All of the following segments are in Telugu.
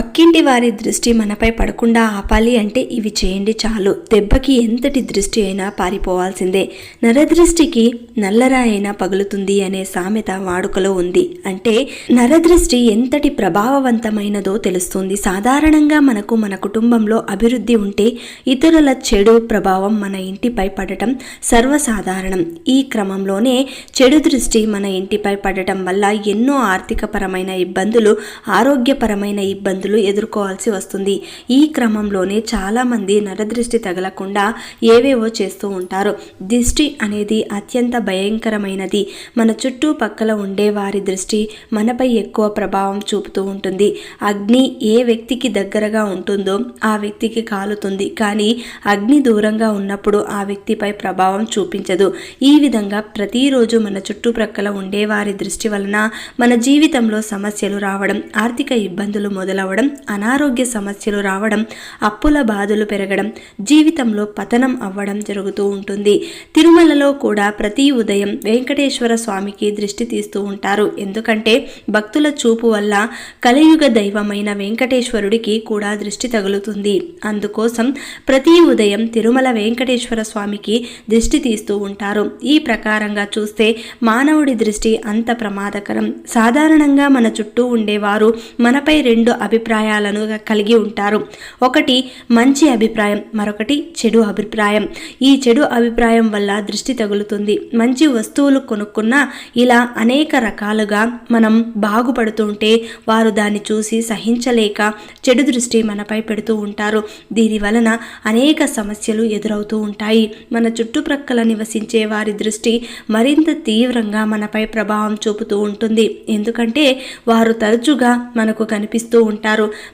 పక్కింటి వారి దృష్టి మనపై పడకుండా ఆపాలి అంటే ఇవి చేయండి చాలు. దెబ్బకి ఎంతటి దృష్టి అయినా పారిపోవాల్సిందే. నరదృష్టికి నల్లరా అయినా పగులుతుంది అనే సామెత వాడుకలో ఉంది. అంటే నరదృష్టి ఎంతటి ప్రభావవంతమైనదో తెలుస్తుంది. సాధారణంగా మనకు మన కుటుంబంలో అభివృద్ధి ఉంటే ఇతరుల చెడు ప్రభావం మన ఇంటిపై పడటం సర్వసాధారణం. ఈ క్రమంలోనే చెడు దృష్టి మన ఇంటిపై పడటం వల్ల ఎన్నో ఆర్థికపరమైన ఇబ్బందులు ఆరోగ్యపరమైన ఇబ్బందులు ఎదుర్కోవాల్సి వస్తుంది. ఈ క్రమంలోనే చాలామంది నరదృష్టి తగలకుండా ఏవేవో చేస్తూ ఉంటారు. దృష్టి అనేది అత్యంత భయంకరమైనది. మన చుట్టుపక్కల ఉండే వారి దృష్టి మనపై ఎక్కువ ప్రభావం చూపుతూ ఉంటుంది. అగ్ని ఏ వ్యక్తికి దగ్గరగా ఉంటుందో ఆ వ్యక్తికి కాలుతుంది. కానీ అగ్ని దూరంగా ఉన్నప్పుడు ఆ వ్యక్తిపై ప్రభావం చూపించదు. ఈ విధంగా ప్రతిరోజు మన చుట్టుప్రక్కల ఉండే వారి దృష్టి వలన మన జీవితంలో సమస్యలు రావడం ఆర్థిక ఇబ్బందులు మొదలవడం అనారోగ్య సమస్యలు రావడం అప్పుల బాధలు పెరగడం జీవితంలో పతనం అవ్వడం జరుగుతూ ఉంటుంది. తిరుమలలో కూడా ప్రతి ఉదయం వెంకటేశ్వర స్వామికి దృష్టి తీస్తూ ఉంటారు. ఎందుకంటే భక్తుల చూపు వల్ల కలియుగ దైవమైన వెంకటేశ్వరుడికి కూడా దృష్టి తగులుతుంది. అందుకోసం ప్రతి ఉదయం తిరుమల వెంకటేశ్వర స్వామికి దృష్టి తీస్తూ ఉంటారు. ఈ ప్రకారంగా చూస్తే మానవుడి దృష్టి అంత ప్రమాదకరం. సాధారణంగా మన చుట్టూ ఉండేవారు మనపై రెండు అభిప్రాయాలను కలిగి ఉంటారు. ఒకటి మంచి అభిప్రాయం మరొకటి చెడు అభిప్రాయం. ఈ చెడు అభిప్రాయం వల్ల దృష్టి తగులుతుంది. మంచి వస్తువులు కొనుక్కున్నా ఇలా అనేక రకాలుగా మనం బాగుపడుతుంటే వారు దాన్ని చూసి సహించలేక చెడు దృష్టి మనపై పెడుతూ ఉంటారు. దీని వలన అనేక సమస్యలు ఎదురవుతూ ఉంటాయి. మన చుట్టుప్రక్కల నివసించే వారి దృష్టి మరింత తీవ్రంగా మనపై ప్రభావం చూపుతూ ఉంటుంది. ఎందుకంటే వారు తరచుగా మనకు కనిపిస్తూ ఉంటారు.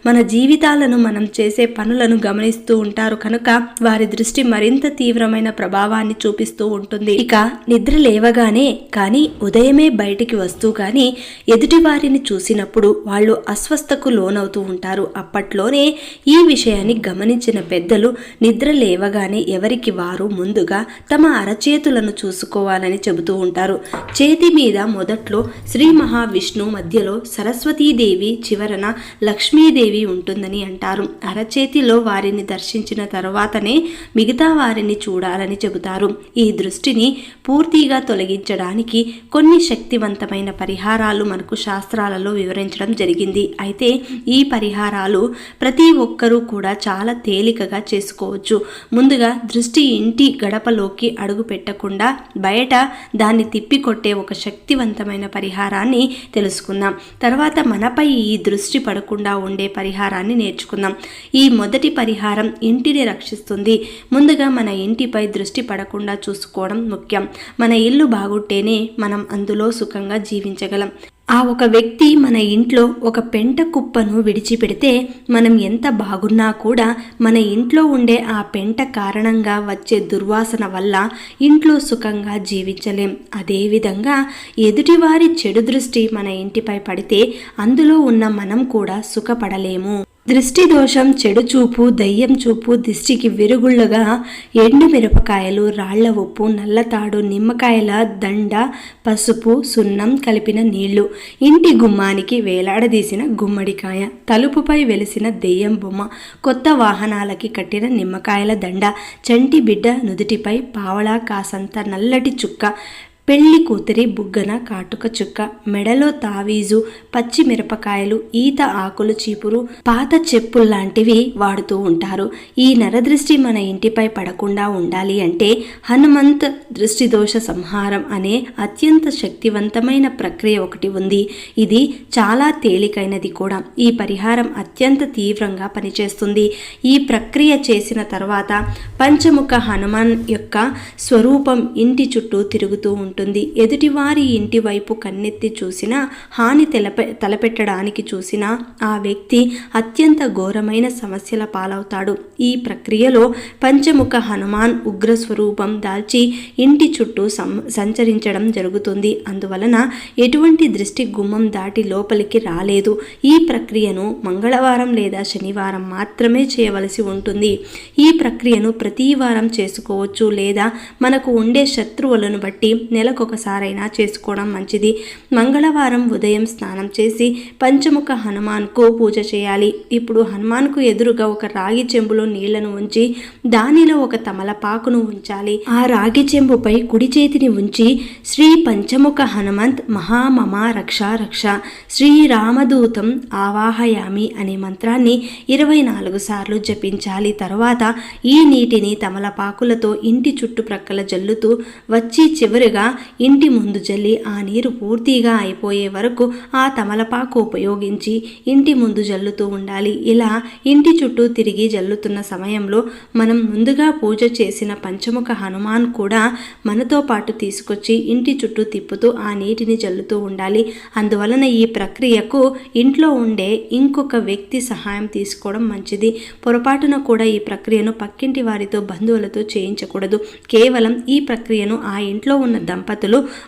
మన జీవితాలను మనం చేసే పనులను గమనిస్తూ ఉంటారు. కనుక వారి దృష్టి మరింత తీవ్రమైన ప్రభావాన్ని చూపిస్తూ ఉంటుంది. ఇక నిద్ర లేవగానే కానీ ఉదయమే బయటికి వస్తూ కానీ ఎదుటి వారిని చూసినప్పుడు వాళ్ళు అస్వస్థకు లోనవుతూ ఉంటారు. అప్పట్లోనే ఈ విషయాన్ని గమనించిన పెద్దలు నిద్ర లేవగానే ఎవరికి వారు ముందుగా తమ అరచేతులను చూసుకోవాలని చెబుతూ ఉంటారు. చేతి మీద మొదట్లో శ్రీ మహావిష్ణు మధ్యలో సరస్వతీదేవి చివరన లక్ష్మీదేవి ఉంటుందని అంటారు. అరచేతిలో వారిని దర్శించిన తరువాతనే మిగతా వారిని చూడాలని చెబుతారు. ఈ దృష్టిని పూర్తిగా తొలగించడానికి కొన్ని శక్తివంతమైన పరిహారాలు మనకు శాస్త్రాలలో వివరించడం జరిగింది. అయితే ఈ పరిహారాలు ప్రతి ఒక్కరూ కూడా చాలా తేలికగా చేసుకోవచ్చు. ముందుగా దృష్టి ఇంటి గడపలోకి అడుగు పెట్టకుండా బయట దాన్ని తిప్పికొట్టే ఒక శక్తివంతమైన పరిహారాన్ని తెలుసుకుందాం. తర్వాత మనపై ఈ దృష్టి పడకుండా ఉండే పరిహారాన్ని నేర్చుకుందాం. ఈ మొదటి పరిహారం ఇంటిని రక్షిస్తుంది. ముందుగా మన ఇంటిపై దృష్టి పడకుండా చూసుకోవడం ముఖ్యం. మన ఇల్లు బాగుంటేనే మనం అందులో సుఖంగా జీవించగలం. ఆ ఒక వ్యక్తి మన ఇంట్లో ఒక పెంట కుప్పను విడిచిపెడితే మనం ఎంత బాగున్నా కూడా మన ఇంట్లో ఉండే ఆ పెంట కారణంగా వచ్చే దుర్వాసన వల్ల ఇంట్లో సుఖంగా జీవించలేం. అదేవిధంగా ఎదుటివారి చెడు దృష్టి మన ఇంటిపై పడితే అందులో ఉన్న మనం కూడా సుఖపడలేము. దృష్టి దోషం చెడు చూపు దయ్యం చూపు దిష్టికి విరుగుళ్ళగా ఎండు మిరపకాయలు రాళ్ళ ఉప్పు నల్లతాడు నిమ్మకాయల దండ పసుపు సున్నం కలిపిన నీళ్ళు. ఇంటి గుమ్మానికి వేలాడదీసిన గుమ్మడికాయ తలుపుపై వెలిసిన దెయ్యం బొమ్మ కొత్త వాహనాలకి కట్టిన నిమ్మకాయల దండ చంటి బిడ్డ నుదుటిపై పావళా కాసంత నల్లటి చుక్క పెళ్ళి కూతురి బుగ్గన కాటుక చుక్క మెడలో తావీజు పచ్చిమిరపకాయలు ఈత ఆకులు చీపురు పాత చెప్పుల్లాంటివి వాడుతూ ఉంటారు. ఈ నరదృష్టి మన ఇంటిపై పడకుండా ఉండాలి అంటే హనుమంత్ దృష్టి దోష సంహారం అనే అత్యంత శక్తివంతమైన ప్రక్రియ ఒకటి ఉంది. ఇది చాలా తేలికైనది కూడా. ఈ పరిహారం అత్యంత తీవ్రంగా పనిచేస్తుంది. ఈ ప్రక్రియ చేసిన తర్వాత పంచముఖ హనుమాన్ యొక్క స్వరూపం ఇంటి చుట్టూ తిరుగుతూ ఉంటుంది. ఉంటుంది. ఎదుటివారి ఇంటి వైపు కన్నెత్తి చూసినా హాని తెలపె తలపెట్టడానికి చూసినా ఆ వ్యక్తి అత్యంత ఘోరమైన సమస్యల పాలవుతాడు. ఈ ప్రక్రియలో పంచముఖ హనుమాన్ ఉగ్ర స్వరూపం దాల్చి ఇంటి చుట్టూ సం సంచరించడం జరుగుతుంది. అందువలన ఎటువంటి దృష్టి గుమ్మం దాటి లోపలికి రాలేదు. ఈ ప్రక్రియను మంగళవారం లేదా శనివారం మాత్రమే చేయవలసి ఉంటుంది. ఈ ప్రక్రియను ప్రతి వారం చేసుకోవచ్చు లేదా మనకు ఉండే శత్రువులను బట్టి నెల నెలకొకసారైనా చేసుకోవడం మంచిది. మంగళవారం ఉదయం స్నానం చేసి పంచముఖ హనుమాన్కు పూజ చేయాలి. ఇప్పుడు హనుమాన్కు ఎదురుగా ఒక రాగి చెంబులో నీళ్ళను ఉంచి దానిలో ఒక తమలపాకును ఉంచాలి. ఆ రాగి చెంబుపై కుడి చేతిని ఉంచి శ్రీ పంచముఖ హనుమంత్ మహామమ రక్ష రక్ష శ్రీరామదూతం ఆవాహయామి అనే మంత్రాన్ని ఇరవై నాలుగు సార్లు జపించాలి. తరువాత ఈ నీటిని తమలపాకులతో ఇంటి చుట్టుప్రక్కల జల్లుతూ వచ్చి చివరిగా ఇంటి ముందు జల్లి ఆ నీరు పూర్తిగా అయిపోయే వరకు ఆ తమలపాకు ఉపయోగించి ఇంటి ముందు జల్లుతూ ఉండాలి. ఇలా ఇంటి చుట్టూ తిరిగి జల్లుతున్న సమయంలో మనం ముందుగా పూజ చేసిన పంచముఖ హనుమాన్ కూడా మనతో పాటు తీసుకొచ్చి ఇంటి చుట్టూ తిప్పుతూ ఆ నీటిని జల్లుతూ ఉండాలి. అందువలన ఈ ప్రక్రియకు ఇంట్లో ఉండే ఇంకొక వ్యక్తి సహాయం తీసుకోవడం మంచిది. పొరపాటున కూడా ఈ ప్రక్రియను పక్కింటి వారితో బంధువులతో చేయించకూడదు. కేవలం ఈ ప్రక్రియను ఆ ఇంట్లో ఉన్న దంపతులు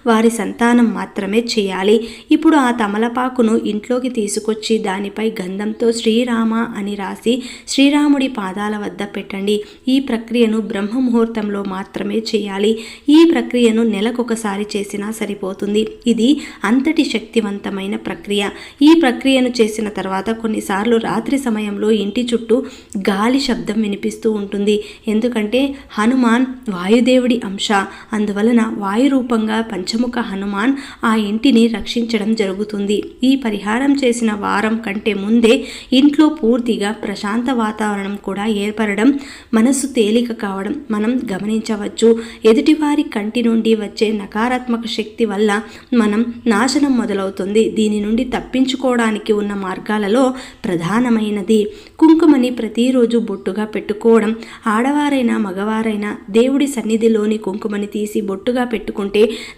వారి సంతానం మాత్రమే చేయాలి. ఇప్పుడు ఆ తమలపాకును ఇంట్లోకి తీసుకొచ్చి దానిపై గంధంతో శ్రీరామ అని రాసి శ్రీరాముడి పాదాల వద్ద పెట్టండి. ఈ ప్రక్రియను బ్రహ్మ ముహూర్తంలో మాత్రమే చేయాలి. ఈ ప్రక్రియను నెలకొకసారి చేసినా సరిపోతుంది. ఇది అంతటి శక్తివంతమైన ప్రక్రియ. ఈ ప్రక్రియను చేసిన తర్వాత కొన్నిసార్లు రాత్రి సమయంలో ఇంటి చుట్టూ గాలి శబ్దం వినిపిస్తూ ఉంటుంది. ఎందుకంటే హనుమాన్ వాయుదేవుడి అంశ. అందువలన వాయు రూపంగా పంచముఖ హనుమాన్ ఆ ఇంటిని రక్షించడం జరుగుతుంది. ఈ పరిహారం చేసిన వారం కంటే ముందే ఇంట్లో పూర్తిగా ప్రశాంత వాతావరణం కూడా ఏర్పడడం మనసు తేలిక కావడం మనం గమనించవచ్చు. ఎదుటివారి కంటి నుండి వచ్చే నకారాత్మక శక్తి వల్ల మనం నాశనం మొదలవుతుంది. దీని నుండి తప్పించుకోవడానికి ఉన్న మార్గాలలో ప్రధానమైనది కుంకుమని ప్రతిరోజు బొట్టుగా పెట్టుకోవడం. ఆడవారైనా మగవారైనా దేవుడి సన్నిధిలోని కుంకుమని తీసి బొట్టుగా పెట్టుకుంటే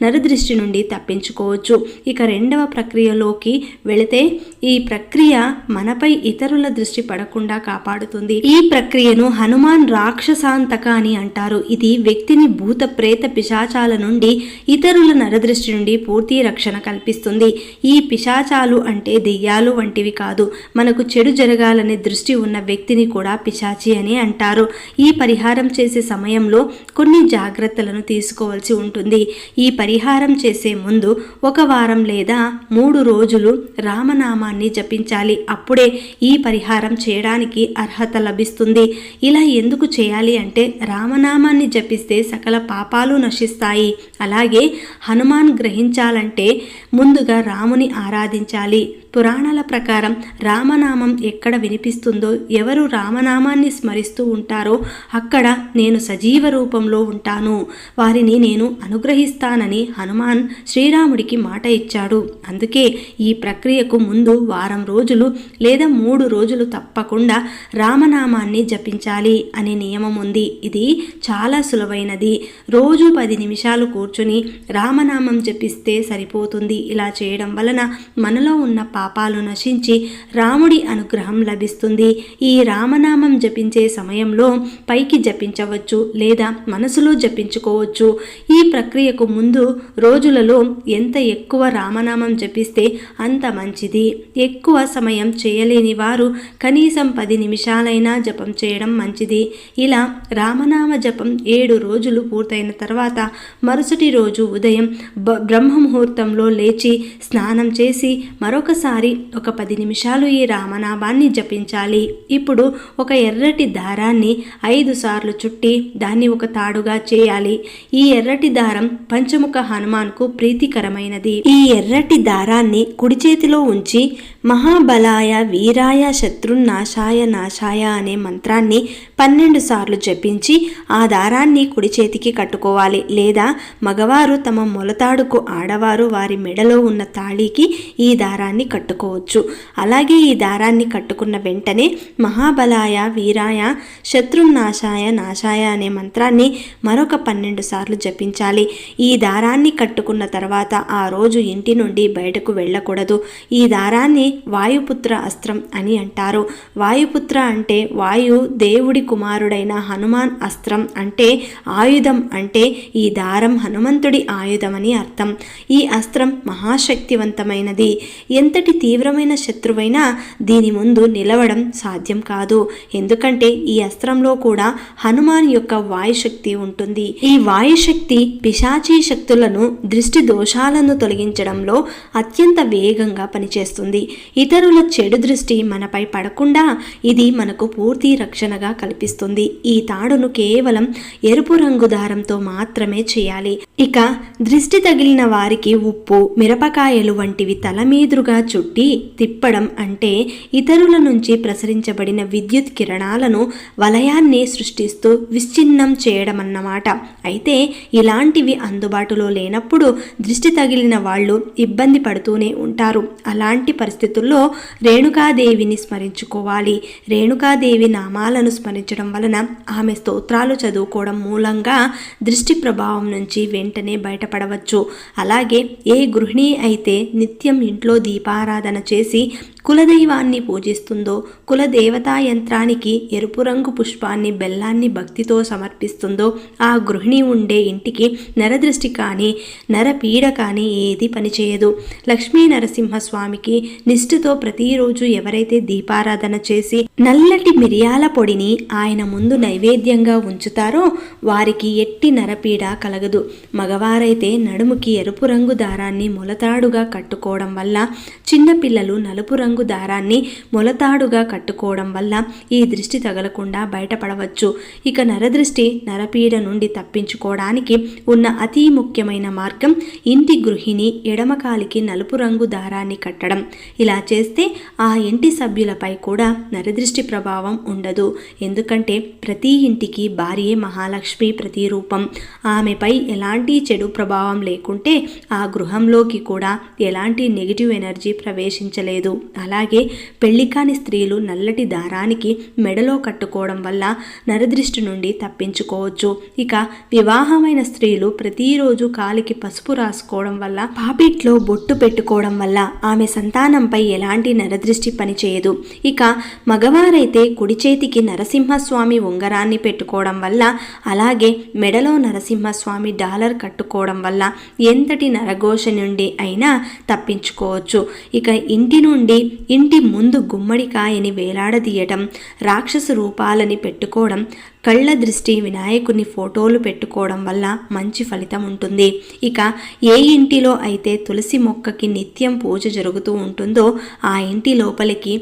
నరదృష్టి నుండి తప్పించుకోవచ్చు. ఇక రెండవ ప్రక్రియలోకి వెళితే ఈ ప్రక్రియ మనపై ఇతరుల దృష్టి పడకుండా కాపాడుతుంది. ఈ ప్రక్రియను హనుమాన్ రాక్షసాంతక అని అంటారు. ఇది వ్యక్తిని భూత ప్రేత పిశాచాల నుండి ఇతరుల నరదృష్టి నుండి పూర్తి రక్షణ కల్పిస్తుంది. ఈ పిశాచాలు అంటే దెయ్యాలు వంటివి కాదు. మనకు చెడు జరగాలనే దృష్టి ఉన్న వ్యక్తిని కూడా పిశాచి అని అంటారు. ఈ పరిహారం చేసే సమయంలో కొన్ని జాగ్రత్తలను తీసుకోవాల్సి ఉంటుంది. ఈ పరిహారం చేసే ముందు ఒక వారం లేదా మూడు రోజులు రామనామాన్ని జపించాలి. అప్పుడే ఈ పరిహారం చేయడానికి అర్హత లభిస్తుంది. ఇలా ఎందుకు చేయాలి అంటే రామనామాన్ని జపిస్తే సకల పాపాలు నశిస్తాయి. అలాగే హనుమాన్ గ్రహించాలంటే ముందుగా రాముని ఆరాధించాలి. పురాణాల ప్రకారం రామనామం ఎక్కడ వినిపిస్తుందో ఎవరు రామనామాన్ని స్మరిస్తూ ఉంటారో అక్కడ నేను సజీవ రూపంలో ఉంటాను. వారిని నేను అనుగ్రహిస్తానని హనుమాన్ శ్రీరాముడికి మాట ఇచ్చాడు. అందుకే ఈ ప్రక్రియకు ముందు వారం రోజులు లేదా మూడు రోజులు తప్పకుండా రామనామాన్ని జపించాలి అనే నియమం ఉంది. ఇది చాలా సులభైనది రోజు పది నిమిషాలు కూర్చుని రామనామం జపిస్తే సరిపోతుంది. ఇలా చేయడం వలన మనలో ఉన్న పాపాలు నశించి రాముడి అనుగ్రహం లభిస్తుంది. ఈ రామనామం జపించే సమయంలో పైకి జపించవచ్చు లేదా మనసులో జపించుకోవచ్చు. ఈ ప్రక్రియకు ముందు రోజులలో ఎంత ఎక్కువ రామనామం జపిస్తే అంత మంచిది. ఎక్కువ సమయం చేయలేని వారు కనీసం పది నిమిషాలైనా జపం చేయడం మంచిది. ఇలా రామనామ జపం ఏడు రోజులు పూర్తయిన తర్వాత మరుసటి రోజు ఉదయం బ బ్రహ్మ ముహూర్తంలో లేచి స్నానం చేసి మరొకసారి ఒక పది నిమిషాలు ఈ రామనామాన్ని జపించాలి. ఇప్పుడు ఒక ఎర్రటి దారాన్ని ఐదు సార్లు చుట్టి దాన్ని ఒక తాడుగా చేయాలి. ఈ ఎర్రటి దారం పంచముఖ హనుమాన్కు ప్రీతికరమైనది. ఈ ఎర్రటి దారాన్ని కుడి చేతిలో ఉంచి మహాబలాయ వీరాయ శత్రునాశాయ నాశాయ అనే మంత్రాన్ని పన్నెండు సార్లు జపించి ఆ దారాన్ని కుడి చేతికి కట్టుకోవాలి. లేదా మగవారు తమ మొలతాడుకు ఆడవారు వారి మెడలో ఉన్న తాళికి ఈ దారాన్ని కట్టుకోవచ్చు. అలాగే ఈ దారాన్ని కట్టుకున్న వెంటనే మహాబలాయ వీరాయ శత్రునాశాయ నాశాయ అనే మంత్రాన్ని మరొక పన్నెండు సార్లు జపించాలి. ఈ దారాన్ని కట్టుకున్న తర్వాత ఆ రోజు ఇంటి నుండి బయటకు వెళ్ళకూడదు. ఈ దారాన్ని వాయుపుత్ర అస్త్రం అని అంటారు. వాయుపుత్ర అంటే వాయు దేవుడి కుమారుడైన హనుమాన్ అస్త్రం అంటే ఆయుధం అంటే ఈ దారం హనుమంతుడి ఆయుధం అని అర్థం. ఈ అస్త్రం మహాశక్తివంతమైనది. ఎంతటి తీవ్రమైన శత్రువైనా దీని ముందు నిలవడం సాధ్యం కాదు. ఎందుకంటే ఈ అస్త్రంలో కూడా హనుమాన్ యొక్క వాయుశక్తి ఉంటుంది. ఈ వాయుశక్తి పిశాచీ శక్తులను దృష్టి దోషాలను తొలగించడంలో అత్యంత వేగంగా పనిచేస్తుంది. ఇతరుల చెడు దృష్టి మనపై పడకుండా ఇది మనకు పూర్తి రక్షణగా కల్పిస్తుంది. ఈ తాడును కేవలం ఎరుపు రంగు దారంతో మాత్రమే చేయాలి. ఇక దృష్టి తగిలిన వారికి ఉప్పు మిరపకాయలు వంటివి తల మీదుగా చుట్టి తిప్పడం అంటే ఇతరుల నుంచి ప్రసరించబడిన విద్యుత్ కిరణాలను వలయాన్ని సృష్టిస్తూ విచ్ఛిన్నం చేయడం అన్నమాట అయితే ఇలాంటివి అందుబాటులో లేనప్పుడు దృష్టి తగిలిన వాళ్ళు ఇబ్బంది పడుతూనే ఉంటారు. అలాంటి పరిస్థితి పరిస్థితుల్లో రేణుకాదేవిని స్మరించుకోవాలి. రేణుకాదేవి నామాలను స్మరించడం వలన ఆమె స్తోత్రాలు చదువుకోవడం మూలంగా దృష్టి ప్రభావం నుంచి వెంటనే బయటపడవచ్చు. అలాగే ఏ గృహిణి అయితే నిత్యం ఇంట్లో దీపారాధన చేసి కులదైవాన్ని పూజిస్తుందో కులదేవతా యంత్రానికి ఎరుపు రంగు పుష్పాన్ని బెల్లాన్ని భక్తితో సమర్పిస్తుందో ఆ గృహిణి ఉండే ఇంటికి నరదృష్టి కానీ నరపీడ కానీ ఏది పనిచేయదు. లక్ష్మీ నరసింహస్వామికి నిష్ఠతో ప్రతిరోజు ఎవరైతే దీపారాధన చేసి నల్లటి మిరియాల పొడిని ఆయన ముందు నైవేద్యంగా ఉంచుతారో వారికి ఎట్టి నరపీడ కలగదు. మగవారైతే నడుముకి ఎరుపు రంగు దారాన్ని ములతాడుగా కట్టుకోవడం వల్ల చిన్నపిల్లలు నలుపు రంగు రంగు దారాన్ని మొలతాడుగా కట్టుకోవడం వల్ల ఈ దృష్టి తగలకుండా బయటపడవచ్చు. ఇక నరదృష్టి నరపీడ నుండి తప్పించుకోవడానికి ఉన్న అతి ముఖ్యమైన మార్గం ఇంటి గృహిణి ఎడమకాలికి నలుపు రంగు దారాన్ని కట్టడం. ఇలా చేస్తే ఆ ఇంటి సభ్యులపై కూడా నరదృష్టి ప్రభావం ఉండదు. ఎందుకంటే ప్రతి ఇంటికి భార్యే మహాలక్ష్మి ప్రతిరూపం. ఆమెపై ఎలాంటి చెడు ప్రభావం లేకుంటే ఆ గృహంలోకి కూడా ఎలాంటి నెగిటివ్ ఎనర్జీ ప్రవేశించలేదు. అలాగే పెళ్ళి కాని స్త్రీలు నల్లటి దారానికి మెడలో కట్టుకోవడం వల్ల నరదృష్టి నుండి తప్పించుకోవచ్చు. ఇక వివాహమైన స్త్రీలు ప్రతిరోజు కాలికి పసుపు రాసుకోవడం వల్ల పాపిట్లో బొట్టు పెట్టుకోవడం వల్ల ఆమె సంతానంపై ఎలాంటి నరదృష్టి పనిచేయదు. ఇక మగవారైతే కుడి చేతికి నరసింహస్వామి ఉంగరాన్ని పెట్టుకోవడం వల్ల అలాగే మెడలో నరసింహస్వామి డాలర్ కట్టుకోవడం వల్ల ఎంతటి నరఘోష నుండి అయినా తప్పించుకోవచ్చు. ఇక ఇంటి నుండి ఇంటి ముందు గుమ్మడికాయని వేలాడదీయటం రాక్షస రూపాలని పెట్టుకోవడం కళ్ళ దృష్టి వినాయకుని ఫోటోలు పెట్టుకోవడం వల్ల మంచి ఫలితం ఉంటుంది. ఇక ఏ ఇంటిలో అయితే తులసి మొక్కకి నిత్యం పూజ జరుగుతూ ఉంటుందో ఆ ఇంటి లోపలికి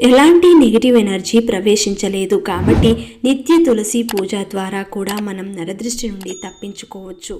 ఎలాంటి నెగిటివ్ ఎనర్జీ ప్రవేశించలేదు. కాబట్టి నిత్య తులసి పూజ ద్వారా కూడా మనం నరదృష్టి నుండి తప్పించుకోవచ్చు.